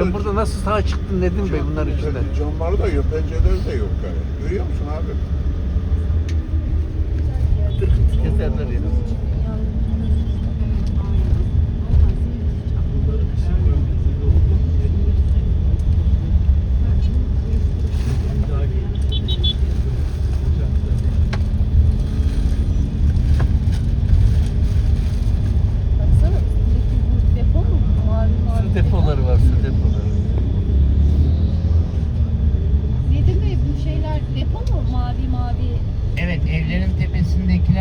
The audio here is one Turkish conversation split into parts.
Sen burada nasıl sağa çıktın Nedim Bey bunlar içinden? Camları da yok, pencereleri de yok yani. Görüyor musun abi? Keserler ya. Baksana üstündeki bu depo mu? Mavi mavi. Su depoları var su depoları. Nedim Bey bu şeyler depo mu? Mavi mavi. Evet evlerin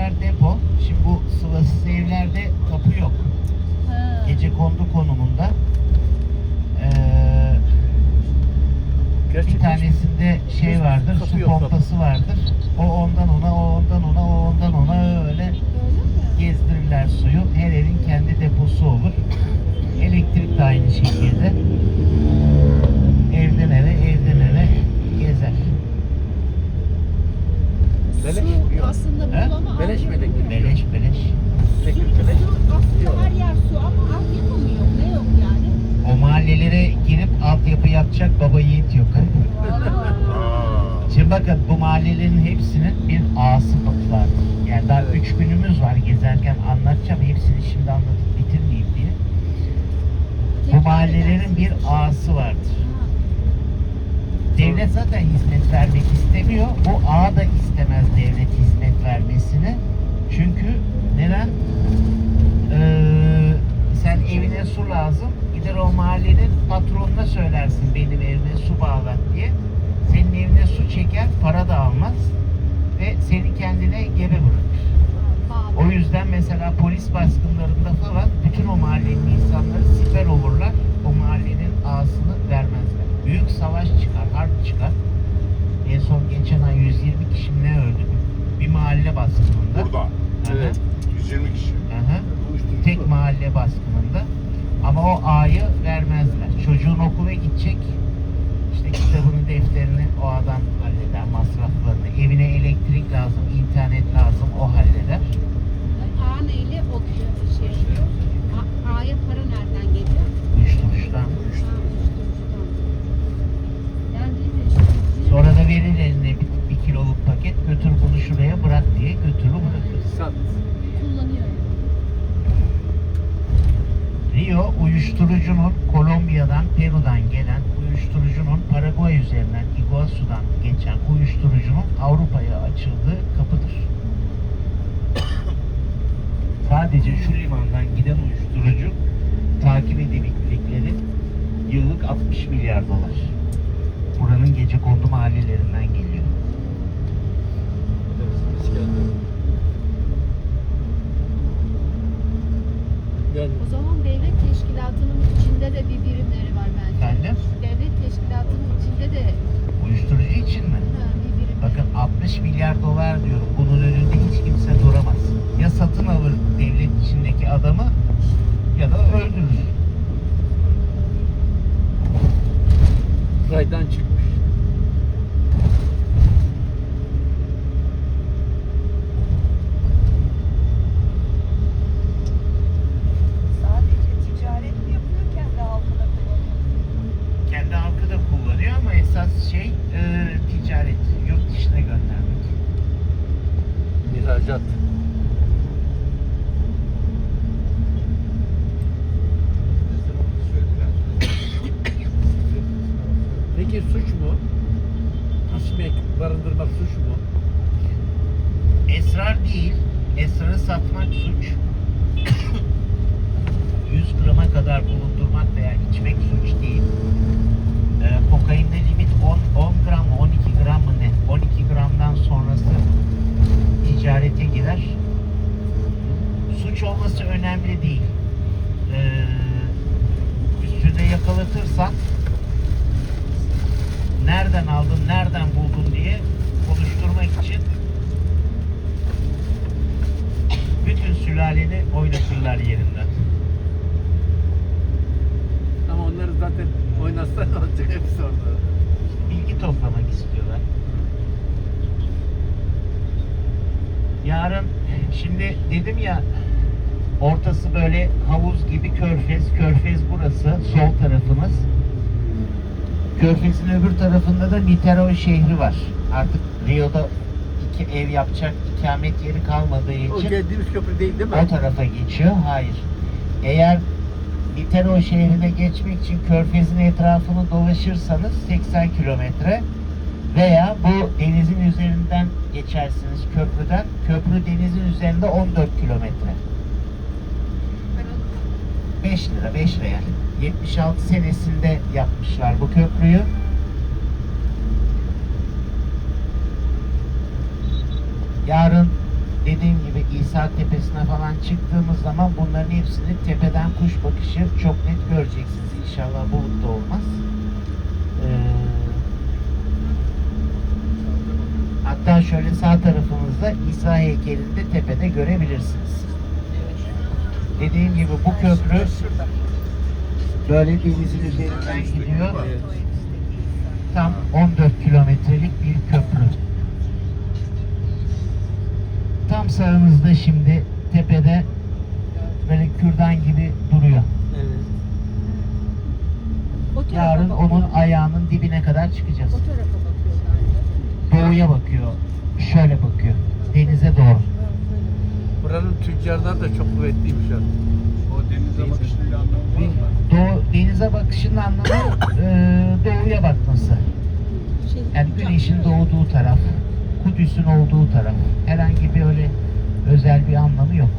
tepesindekiler depo. Şimdi bu sıvasız evlerde tapu yok. Ha. Gece kondu konumunda. Ee, bir tanesinde şey vardır, Kapı su yok, kapı. pompası vardır. O ondan ona, o ondan ona, o ondan ona öyle gezdirirler suyu. Her evin kendi deposu olur. Elektrik de aynı şekilde. Beleş Su yok. aslında He? bu ama Beleş mi altyapı yok. Beleş beleş. Elektrik beleş. Su aslında Yok. her yer su ama altyapı mı yok? Ne yok yani? O mahallelere girip altyapı yapacak baba yiğit yok. Aa. Şimdi bakın bu mahallelerin hepsinin bir ağası var. Yani daha Evet. üç günümüz var gezerken anlatacağım. Hepsini şimdi anlatıp bitirmeyeyim diye. Bu mahallelerin bir ağası vardır. Devlet zaten hizmet vermek istemiyor. Bu ağa da istemez devlet hizmet vermesini. Çünkü neden? Ee, sen evine su lazım. Gider o mahallenin patronuna söylersin benim evime su bağlat diye. Senin evine su çeker, para da almaz. Ve seni kendine gebe bırakır. O yüzden mesela polis baskınlarında falan bütün o mahallenin insanları siper olurlar. O mahallenin ağasını vermezler. Büyük savaş çıkar, harp çıkar. En son geçen ay 120 kişi mi ne öldü? Bir mahalle baskınında. Burada. Hı hı. Evet. 120 kişi. Hı hı. Tek mahalle baskınında. Ama o ağayı vermezler. Çocuğun okula gidecek. İşte kitabını, defterini o adam halleder, masraflarını. Evine elektrik lazım, internet lazım, o halleder. A neyle o şey yapıyor? A- A'ya para nereden geliyor? Uyuşturucudan. Ha, uyuşturucudan. Yani değil mi? işte Sonra da verir eline bir, bir kiloluk paket götür bunu şuraya bırak diye götürür bırakır. Sat. kullanıyor yani. Rio uyuşturucunun Kolombiya'dan, Peru'dan gelen uyuşturucunun Paraguay üzerinden Iguazu'dan geçen uyuşturucunun Avrupa'ya açıldığı kapıdır. Sadece şu limandan giden uyuşturucu takip edebildikleri yıllık 60 milyar dolar. Buranın gece kondu mahallelerinden geliyor. Yani O zaman devlet teşkilatının içinde de bir birimleri var bence. Efendim? Devlet teşkilatının içinde de Uyuşturucu için mi? ha, bir birim. Bakın 60 milyar dolar diyorum. Bunun önünde hiç kimse duramaz. Ya satın alır devlet içindeki adamı ya da öldürür. raydan çıkmış. Değil. Esrarı satmak suç. 100 grama kadar bulundurmak veya içmek suç değil. Ee, kokainde limit 10, 10 gram mı 12 gram mı ne? 12 gramdan sonrası ticarete girer. Suç olması önemli değil. Ee, üstünde yakalatırsan nereden aldın, nereden buldun diye konuşturmak için sülaleni oynatırlar yerinden. Ama onları zaten oynatsan olacak hepsi orada. Bilgi toplamak istiyorlar. Yarın şimdi dedim ya ortası böyle havuz gibi körfez, körfez burası, sol tarafımız. Körfez'in öbür tarafında da Niterói şehri var. Artık Rio'da iki ev yapacak ikamet yeri kalmadığı O için geldiğimiz köprü değil değil mi? o tarafa geçiyor. Hayır. Eğer Niterói şehrine geçmek için Körfez'in etrafını dolaşırsanız 80 kilometre veya bu denizin üzerinden geçersiniz köprüden. Köprü denizin üzerinde 14 kilometre. 5 lira, 5 real. 76 senesinde yapmışlar bu köprüyü. Yarın dediğim gibi İsa Tepesi'ne falan çıktığımız zaman bunların hepsini tepeden kuş bakışı çok net göreceksiniz. İnşallah bulut da olmaz. Ee, hatta şöyle sağ tarafımızda İsa heykelini de tepede görebilirsiniz. Dediğim gibi bu köprü böyle denizin üzerinden gidiyor. Tam 14 kilometrelik bir köprü. Tam sağınızda şimdi tepede böyle kürdan gibi duruyor. Evet. O Yarın onun ayağının dibine kadar çıkacağız. O tarafa bakıyorlar. Doğuya bakıyor. Şöyle bakıyor. Denize doğru. Buranın tüccarlar da çok kuvvetliymiş ha. O denize bakışlı bir anlamı var mı? Doğu, denize bakışının anlamı e, doğuya bakması. Şey, Yani güneşin doğduğu taraf, Kudüs'ün olduğu taraf. Herhangi bir öyle özel bir anlamı yok.